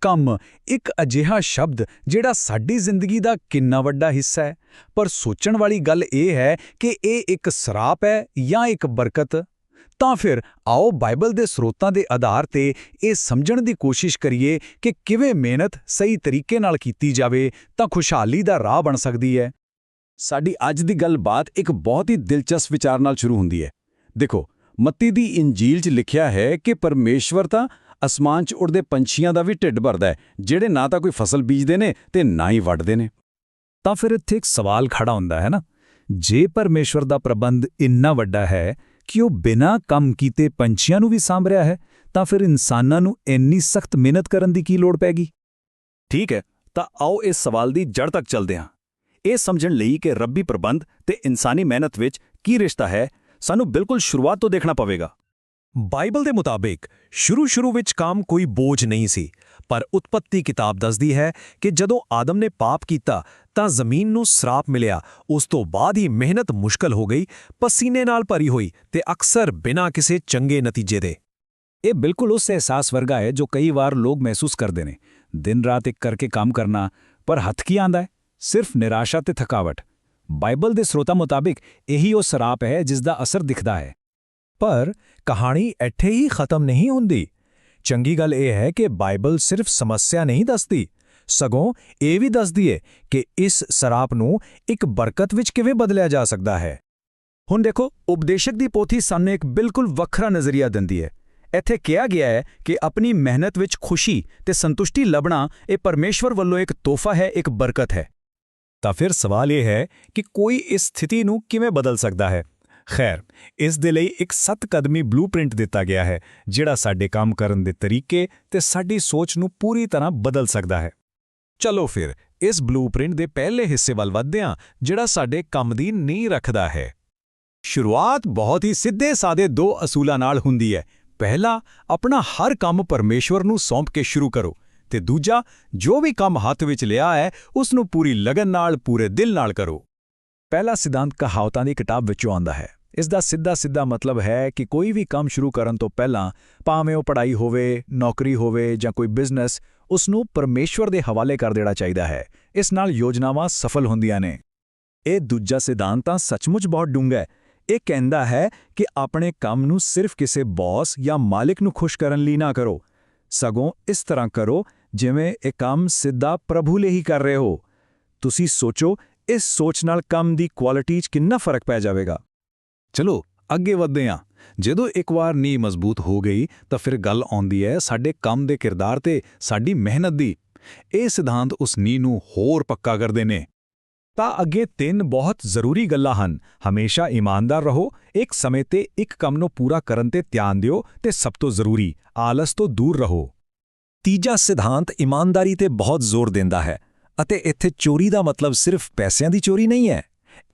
ਕੰਮ ਇੱਕ ਅਜਿਹਾ ਸ਼ਬਦ ਜਿਹੜਾ ਸਾਡੀ ਜ਼ਿੰਦਗੀ ਦਾ ਕਿੰਨਾ ਵੱਡਾ ਹਿੱਸਾ ਹੈ। ਪਰ ਸੋਚਣ ਵਾਲੀ ਗੱਲ ਇਹ ਹੈ ਕਿ ਇਹ ਇੱਕ ਸਰਾਪ ਹੈ ਜਾਂ ਇੱਕ ਬਰਕਤ? ਤਾਂ ਫਿਰ ਆਓ ਬਾਈਬਲ ਦੇ ਸਰੋਤਾਂ ਦੇ ਆਧਾਰ ਤੇ ਇਹ ਸਮਝਣ ਦੀ ਕੋਸ਼ਿਸ਼ ਕਰੀਏ ਕਿ ਕਿਵੇਂ ਮਿਹਨਤ ਸਹੀ ਤਰੀਕੇ ਨਾਲ ਕੀਤੀ ਜਾਵੇ ਤਾਂ ਖੁਸ਼ਹਾਲੀ ਦਾ ਰਾਹ ਬਣ ਸਕਦੀ ਹੈ। ਸਾਡੀ ਅੱਜ ਦੀ ਗੱਲਬਾਤ ਇੱਕ ਬਹੁਤ ਹੀ ਦਿਲਚਸਪ ਵਿਚਾਰ ਨਾਲ ਸ਼ੁਰੂ ਹੁੰਦੀ ਹੈ। ਦੇਖੋ, ਮੱਤੀ ਦੀ ਇੰਜੀਲ 'ਚ ਲਿਖਿਆ ਹੈ ਕਿ ਪਰਮੇਸ਼ਵਰ ਤਾਂ ਅਸਮਾਨ 'ਚ ਉੜਦੇ ਪੰਛੀਆਂ ਦਾ ਵੀ ਢਿੱਡ ਭਰਦਾ ਹੈ, ਜਿਹੜੇ ਨਾ ਤਾਂ ਕੋਈ ਫਸਲ ਬੀਜਦੇ ਨੇ ਤੇ ਨਾ ਹੀ ਵੱਢਦੇ ਨੇ। ਤਾਂ ਫਿਰ ਇੱਥੇ ਇੱਕ ਸਵਾਲ ਖੜਾ ਹੁੰਦਾ ਹੈ ਨਾ, ਜੇ ਪਰਮੇਸ਼ਵਰ ਦਾ ਪ੍ਰਬੰਧ ਇੰਨਾ ਵੱਡਾ ਹੈ ਕਿ ਉਹ ਬਿਨਾਂ ਕੰਮ ਕੀਤੇ ਪੰਛੀਆਂ ਨੂੰ ਵੀ ਸਾਂਭ ਰਿਹਾ ਹੈ, ਤਾਂ ਫਿਰ ਇਨਸਾਨਾਂ ਨੂੰ ਇੰਨੀ ਸਖਤ ਮਿਹਨਤ ਕਰਨ ਦੀ ਕੀ ਲੋੜ ਪੈਗੀ? ਠੀਕ ਹੈ, ਤਾਂ ਆਓ ਇਸ ਸਵਾਲ ਦੀ ਜੜ ਤੱਕ ਚੱਲਦੇ ਹਾਂ। ਇਹ ਸਮਝਣ ਲਈ ਕਿ ਰੱਬੀ ਪ੍ਰਬੰਧ ਤੇ ਇਨਸਾਨੀ ਮਿਹਨਤ ਵਿੱਚ ਕੀ ਰਿਸ਼ਤਾ ਹੈ, ਸਾਨੂੰ ਬਿਲਕੁਲ ਸ਼ੁਰੂਆਤ ਤੋਂ ਦੇਖਣਾ ਪਵੇਗਾ। ਬਾਈਬਲ ਦੇ ਮੁਤਾਬਿਕ, ਸ਼ੁਰੂ-ਸ਼ੁਰੂ ਵਿੱਚ ਕੰਮ ਕੋਈ ਬੋਝ ਨਹੀਂ ਸੀ, ਪਰ ਉਤਪਤੀ ਕਿਤਾਬ ਦੱਸਦੀ ਹੈ ਕਿ ਜਦੋਂ ਆਦਮ ਨੇ ਪਾਪ ਕੀਤਾ ਤਾਂ ਜ਼ਮੀਨ ਨੂੰ ਸਰਾਪ ਮਿਲਿਆ, ਉਸ ਤੋਂ ਬਾਅਦ ਹੀ ਮਿਹਨਤ ਮੁਸ਼ਕਲ ਹੋ ਗਈ, ਪਸੀਨੇ ਨਾਲ ਭਰੀ ਹੋਈ ਤੇ ਅਕਸਰ ਬਿਨਾਂ ਕਿਸੇ ਚੰਗੇ ਨਤੀਜੇ ਦੇ। ਇਹ ਬਿਲਕੁਲ ਉਸ ਅਹਿਸਾਸ ਵਰਗਾ ਹੈ ਜੋ ਕਈ ਵਾਰ ਲੋਕ ਮਹਿਸੂਸ ਕਰਦੇ ਨੇ। ਦਿਨ ਰਾਤ ਇੱਕ ਕਰਕੇ ਕੰਮ ਕਰਨਾ, ਪਰ ਹੱਥ ਕੀ ਆਂਦਾ ਹੈ? ਸਿਰਫ ਨਿਰਾਸ਼ਾ ਤੇ ਥਕਾਵਟ। ਬਾਈਬਲ ਦੇ ਸਰੋਤਾ ਮੁਤਾਬਿਕ, ਇਹੀ ਉਹ ਸਰਾਪ ਹੈ ਜਿਸ ਦਾ ਅਸਰ ਦਿਖਦਾ ਹੈ। ਪਰ ਕਹਾਣੀ ਇੱਥੇ ਹੀ ਖਤਮ ਨਹੀਂ ਹੁੰਦੀ ਚੰਗੀ ਗੱਲ ਇਹ ਹੈ ਕਿ ਬਾਈਬਲ ਸਿਰਫ ਸਮੱਸਿਆ ਨਹੀਂ ਦੱਸਦੀ ਸਗੋਂ ਇਹ ਵੀ ਦੱਸਦੀ ਹੈ ਕਿ ਇਸ ਸਰਾਪ ਨੂੰ ਇੱਕ ਬਰਕਤ ਵਿੱਚ ਕਿਵੇਂ ਬਦਲਿਆ ਜਾ ਸਕਦਾ ਹੈ ਹੁਣ ਦੇਖੋ ਉਪਦੇਸ਼ਕ ਦੀ ਪੋਥੀ ਸਾਨੂੰ ਇੱਕ ਬਿਲਕੁਲ ਵੱਖਰਾ ਨਜ਼ਰੀਆ ਦਿੰਦੀ ਹੈ ਇੱਥੇ ਕਿਹਾ ਗਿਆ ਹੈ ਕਿ ਆਪਣੀ ਮਿਹਨਤ ਵਿੱਚ ਖੁਸ਼ੀ ਤੇ ਸੰਤੁਸ਼ਟੀ ਲੱਭਣਾ ਇਹ ਪਰਮੇਸ਼ਵਰ ਵੱਲੋਂ ਇੱਕ ਤੋਹਫਾ ਹੈ ਇੱਕ ਬਰਕਤ ਹੈ ਤਾਂ ਫਿਰ ਸਵਾਲ ਇਹ ਹੈ ਕਿ ਕੋਈ ਇਸ ਸਥਿਤੀ ਨੂੰ ਕਿਵੇਂ ਬਦਲ ਸਕਦਾ ਹੈ ਖੈਰ, ਇਸ ਦੇ ਲਈ ਇੱਕ ਸੱਤ ਕਦਮੀ ਬਲੂਪ੍ਰਿੰਟ ਦਿੱਤਾ ਗਿਆ ਹੈ, ਜਿਹੜਾ ਸਾਡੇ ਕੰਮ ਕਰਨ ਦੇ ਤਰੀਕੇ ਤੇ ਸਾਡੀ ਸੋਚ ਨੂੰ ਪੂਰੀ ਤਰ੍ਹਾਂ ਬਦਲ ਸਕਦਾ ਹੈ। ਚਲੋ ਫਿਰ, ਇਸ ਬਲੂਪ੍ਰਿੰਟ ਦੇ ਪਹਿਲੇ ਹਿੱਸੇ ਵੱਲ ਵਧਦੇ ਹਾਂ, ਜਿਹੜਾ ਸਾਡੇ ਕੰਮ ਦੀ ਨੀਂਹ ਰੱਖਦਾ ਹੈ। ਸ਼ੁਰੂਆਤ ਬਹੁਤ ਹੀ ਸਿੱਧੇ ਸਾਦੇ ਦੋ ਅਸੂਲਾਂ ਨਾਲ ਹੁੰਦੀ ਹੈ। ਪਹਿਲਾ, ਆਪਣਾ ਹਰ ਕੰਮ ਪਰਮੇਸ਼ਵਰ ਨੂੰ ਸੌਂਪ ਕੇ ਸ਼ੁਰੂ ਕਰੋ ਤੇ ਦੂਜਾ, ਜੋ ਵੀ ਕੰਮ ਹੱਥ ਵਿੱਚ ਲਿਆ ਹੈ ਉਸ ਨੂੰ ਪੂਰੀ ਲਗਨ ਨਾਲ, ਪੂਰੇ ਦਿਲ ਨਾਲ ਕਰੋ। ਪਹਿਲਾ ਸਿਧਾਂਤ ਕਹਾਵਤਾਂ ਦੀ ਕਿਤਾਬ ਵਿੱਚੋਂ ਆਉਂਦਾ ਹੈ। ਇਸ ਦਾ ਸਿੱਧਾ ਸਿੱਧਾ ਮਤਲਬ ਹੈ ਕਿ ਕੋਈ ਵੀ ਕੰਮ ਸ਼ੁਰੂ ਕਰਨ ਤੋਂ ਪਹਿਲਾਂ ਭਾਵੇਂ ਉਹ ਪੜ੍ਹਾਈ ਹੋਵੇ, ਨੌਕਰੀ ਹੋਵੇ ਜਾਂ ਕੋਈ ਬਿਜ਼ਨਸ ਉਸ ਨੂੰ ਪਰਮੇਸ਼ਵਰ ਦੇ ਹਵਾਲੇ ਕਰ ਦੇਣਾ ਚਾਹੀਦਾ ਹੈ। ਇਸ ਨਾਲ ਯੋਜਨਾਵਾਂ ਸਫਲ ਹੁੰਦੀਆਂ ਨੇ। ਇਹ ਦੂਜਾ ਸਿਧਾਂਤ ਤਾਂ ਸੱਚਮੁੱਚ ਬਹੁਤ ਡੂੰਘਾ ਹੈ। ਇਹ ਕਹਿੰਦਾ ਹੈ ਕਿ ਆਪਣੇ ਕੰਮ ਨੂੰ ਸਿਰਫ ਕਿਸੇ ਬੌਸ ਜਾਂ ਮਾਲਿਕ ਨੂੰ ਖੁਸ਼ ਕਰਨ ਲਈ ਨਾ ਕਰੋ। ਸਗੋਂ ਇਸ ਤਰ੍ਹਾਂ ਕਰੋ ਜਿਵੇਂ ਇਹ ਕੰਮ ਸਿੱਧਾ ਪ੍ਰਭੂ ਲਈ ਹੀ ਕਰ ਰਹੇ ਹੋ। ਤੁਸੀਂ ਸੋਚੋ, ਇਸ ਸੋਚ ਨਾਲ ਕੰਮ ਦੀ ਕੁਆਲਿਟੀ 'ਚ ਕਿੰਨਾ ਫ਼ਰਕ ਪੈ ਜਾਵੇਗਾ। ਚਲੋ, ਅੱਗੇ ਵਧਦੇ ਹਾਂ। ਜਦੋਂ ਇੱਕ ਵਾਰ ਨੀਂਹ ਮਜ਼ਬੂਤ ਹੋ ਗਈ, ਤਾਂ ਫਿਰ ਗੱਲ ਆਉਂਦੀ ਹੈ ਸਾਡੇ ਕੰਮ ਦੇ ਕਿਰਦਾਰ ਤੇ ਸਾਡੀ ਮਿਹਨਤ ਦੀ। ਇਹ ਸਿਧਾਂਤ ਉਸ ਨੀਂਹ ਨੂੰ ਹੋਰ ਪੱਕਾ ਕਰਦੇ ਨੇ। ਤਾਂ ਅੱਗੇ ਤਿੰਨ ਬਹੁਤ ਜ਼ਰੂਰੀ ਗੱਲਾਂ ਹਨ। ਹਮੇਸ਼ਾ ਇਮਾਨਦਾਰ ਰਹੋ, ਇੱਕ ਸਮੇਂ ਤੇ ਇੱਕ ਕੰਮ ਨੂੰ ਪੂਰਾ ਕਰਨ ਤੇ ਧਿਆਨ ਦਿਓ ਤੇ ਸਭ ਤੋਂ ਜ਼ਰੂਰੀ, ਆਲਸ ਤੋਂ ਦੂਰ ਰਹੋ। ਤੀਜਾ ਸਿਧਾਂਤ ਇਮਾਨਦਾਰੀ ਤੇ ਬਹੁਤ ਜ਼ੋਰ ਦਿੰਦਾ ਹੈ ਅਤੇ ਇੱਥੇ ਚੋਰੀ ਦਾ ਮਤਲਬ ਸਿਰਫ ਪੈਸਿਆਂ ਦੀ ਚੋਰੀ ਨਹੀਂ ਹੈ।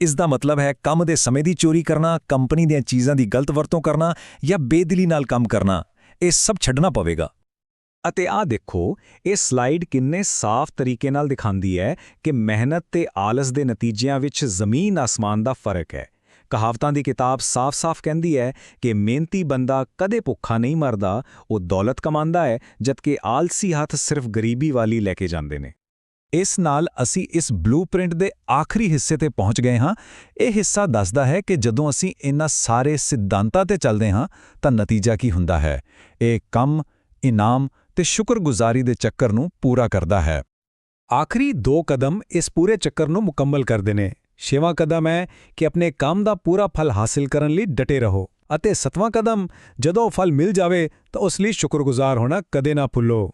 ਇਸ ਦਾ ਮਤਲਬ ਹੈ ਕੰਮ ਦੇ ਸਮੇਂ ਦੀ ਚੋਰੀ ਕਰਨਾ, ਕੰਪਨੀ ਦੀਆਂ ਚੀਜ਼ਾਂ ਦੀ ਗਲਤ ਵਰਤੋਂ ਕਰਨਾ ਜਾਂ ਬੇਦਿਲੀ ਨਾਲ ਕੰਮ ਕਰਨਾ, ਇਹ ਸਭ ਛੱਡਣਾ ਪਵੇਗਾ। ਅਤੇ ਆਹ ਦੇਖੋ, ਇਹ ਸਲਾਈਡ ਕਿੰਨੇ ਸਾਫ਼ ਤਰੀਕੇ ਨਾਲ ਦਿਖਾਉਂਦੀ ਹੈ ਕਿ ਮਿਹਨਤ ਤੇ ਆਲਸ ਦੇ ਨਤੀਜਿਆਂ ਵਿੱਚ ਜ਼ਮੀਨ ਆਸਮਾਨ ਦਾ ਫ਼ਰਕ ਹੈ। ਕਹਾਵਤਾਂ ਦੀ ਕਿਤਾਬ ਸਾਫ਼-ਸਾਫ਼ ਕਹਿੰਦੀ ਹੈ ਕਿ ਮਿਹਨਤੀ ਬੰਦਾ ਕਦੇ ਭੁੱਖਾ ਨਹੀਂ ਮਰਦਾ, ਉਹ ਦੌਲਤ ਕਮਾਉਂਦਾ ਹੈ, ਜਦਕਿ ਆਲਸੀ ਹੱਥ ਸਿਰਫ ਗਰੀਬੀ ਵਾਲੀ ਲੈ ਕੇ ਜਾਂਦੇ ਨੇ। ਇਸ ਨਾਲ ਅਸੀਂ ਇਸ ਬਲੂਪ੍ਰਿੰਟ ਦੇ ਆਖਰੀ ਹਿੱਸੇ ਤੇ ਪਹੁੰਚ ਗਏ ਹਾਂ। ਇਹ ਹਿੱਸਾ ਦੱਸਦਾ ਹੈ ਕਿ ਜਦੋਂ ਅਸੀਂ ਇਹਨਾਂ ਸਾਰੇ ਸਿਧਾਂਤਾਂ ਤੇ ਚੱਲਦੇ ਹਾਂ, ਤਾਂ ਨਤੀਜਾ ਕੀ ਹੁੰਦਾ ਹੈ? ਇਹ ਕੰਮ, ਇਨਾਮ ਤੇ ਸ਼ੁਕਰਗੁਜ਼ਾਰੀ ਦੇ ਚੱਕਰ ਨੂੰ ਪੂਰਾ ਕਰਦਾ ਹੈ। ਆਖਰੀ ਦੋ ਕਦਮ ਇਸ ਪੂਰੇ ਚੱਕਰ ਨੂੰ ਮੁਕੰਮਲ ਕਰਦੇ ਨੇ। ਛੇਵਾਂ ਕਦਮ ਹੈ ਕਿ ਆਪਣੇ ਕੰਮ ਦਾ ਪੂਰਾ ਫਲ ਹਾਸਲ ਕਰਨ ਲਈ ਡਟੇ ਰਹੋ ਅਤੇ ਸਤਵਾਂ ਕਦਮ, ਜਦੋਂ ਫਲ ਮਿਲ ਜਾਵੇ, ਤਾਂ ਉਸ ਲਈ ਸ਼ੁਕਰਗੁਜ਼ਾਰ ਹੋਣਾ ਕਦੇ ਨਾ ਭੁੱਲੋ।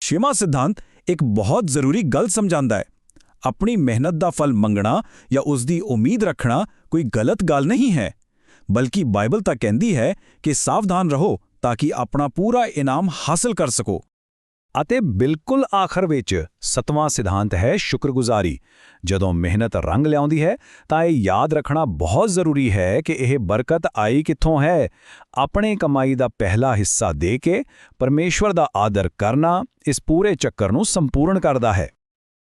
ਛੇਵਾਂ ਸਿਧਾਂਤ ਇੱਕ ਬਹੁਤ ਜ਼ਰੂਰੀ ਗੱਲ ਸਮਝਾਉਂਦਾ ਹੈ। ਆਪਣੀ ਮਿਹਨਤ ਦਾ ਫਲ ਮੰਗਣਾ ਜਾਂ ਉਸ ਦੀ ਉਮੀਦ ਰੱਖਣਾ ਕੋਈ ਗਲਤ ਗੱਲ ਨਹੀਂ ਹੈ, ਬਲਕਿ ਬਾਈਬਲ ਤਾਂ ਕਹਿੰਦੀ ਹੈ ਕਿ ਸਾਵਧਾਨ ਰਹੋ ਤਾਂ ਕਿ ਆਪਣਾ ਪੂਰਾ ਇਨਾਮ ਹਾਸਲ ਕਰ ਸਕੋ। ਅਤੇ ਬਿਲਕੁਲ ਆਖਰ ਵਿੱਚ ਸਤਵਾਂ ਸਿਧਾਂਤ ਹੈ ਸ਼ੁਕਰਗੁਜ਼ਾਰੀ। ਜਦੋਂ ਮਿਹਨਤ ਰੰਗ ਲਿਆਉਂਦੀ ਹੈ, ਤਾਂ ਇਹ ਯਾਦ ਰੱਖਣਾ ਬਹੁਤ ਜ਼ਰੂਰੀ ਹੈ ਕਿ ਇਹ ਬਰਕਤ ਆਈ ਕਿੱਥੋਂ ਹੈ। ਆਪਣੇ ਕਮਾਈ ਦਾ ਪਹਿਲਾ ਹਿੱਸਾ ਦੇ ਕੇ ਪਰਮੇਸ਼ਵਰ ਦਾ ਆਦਰ ਕਰਨਾ ਇਸ ਪੂਰੇ ਚੱਕਰ ਨੂੰ ਸੰਪੂਰਨ ਕਰਦਾ ਹੈ।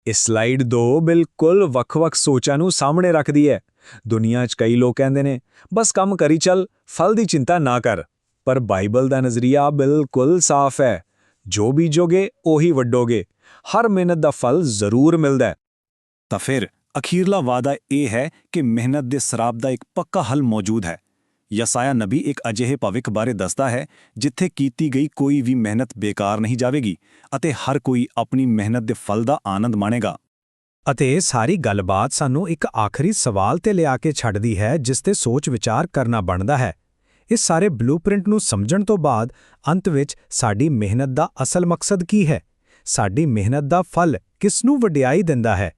ਇਸ ਸਲਾਈਡ 2 ਬਿਲਕੁਲ ਵੱਖ-ਵੱਖ ਸੋਚਾਂ ਨੂੰ ਸਾਹਮਣੇ ਰੱਖਦੀ ਹੈ। ਦੁਨੀਆ 'ਚ ਕਈ ਲੋਕ ਕਹਿੰਦੇ ਨੇ, ਬਸ ਕੰਮ ਕਰੀ ਚੱਲ, ਫਲ ਦੀ ਚਿੰਤਾ ਨਾ ਕਰ। ਪਰ ਬਾਈਬਲ ਦਾ ਨਜ਼ਰੀਆ ਬਿਲਕੁਲ ਸਾਫ਼ ਹੈ। ਜੋ ਬੀਜੋਗੇ, ਉਹੀ ਵੱਡੋਗੇ ਹਰ ਮਿਹਨਤ ਦਾ ਫਲ ਜ਼ਰੂਰ ਮਿਲਦਾ ਹੈ। ਤਾਂ ਫਿਰ ਅਖੀਰਲਾ ਵਾਅਦਾ ਇਹ ਹੈ ਕਿ ਮਿਹਨਤ ਦੇ ਸ਼ਰਾਬ ਦਾ ਇੱਕ ਪੱਕਾ ਹੱਲ ਮੌਜੂਦ ਹੈ। ਯਸਾਇਆ ਨਬੀ ਇੱਕ ਅਜਿਹੇ ਭਵਿੱਖ ਬਾਰੇ ਦੱਸਦਾ ਹੈ, ਜਿੱਥੇ ਕੀਤੀ ਗਈ ਕੋਈ ਵੀ ਮਿਹਨਤ ਬੇਕਾਰ ਨਹੀਂ ਜਾਵੇਗੀ ਅਤੇ ਹਰ ਕੋਈ ਆਪਣੀ ਮਿਹਨਤ ਦੇ ਫਲ ਦਾ ਆਨੰਦ ਮਾਣੇਗਾ। ਅਤੇ ਇਹ ਸਾਰੀ ਗੱਲਬਾਤ ਸਾਨੂੰ ਇੱਕ ਆਖਰੀ ਸਵਾਲ ਤੇ ਲਿਆ ਕੇ ਛੱਡਦੀ ਹੈ, ਜਿਸ ਤੇ ਸੋਚ ਵਿਚਾਰ ਕਰਨਾ ਬਣਦਾ ਹੈ। ਇਸ ਸਾਰੇ ਬਲੂਪ੍ਰਿੰਟ ਨੂੰ ਸਮਝਣ ਤੋਂ ਬਾਅਦ ਅੰਤ ਵਿੱਚ ਸਾਡੀ ਮਿਹਨਤ ਦਾ ਅਸਲ ਮਕਸਦ ਕੀ ਹੈ? ਸਾਡੀ ਮਿਹਨਤ ਦਾ ਫਲ ਕਿਸ ਨੂੰ ਵਡਿਆਈ ਦਿੰਦਾ ਹੈ?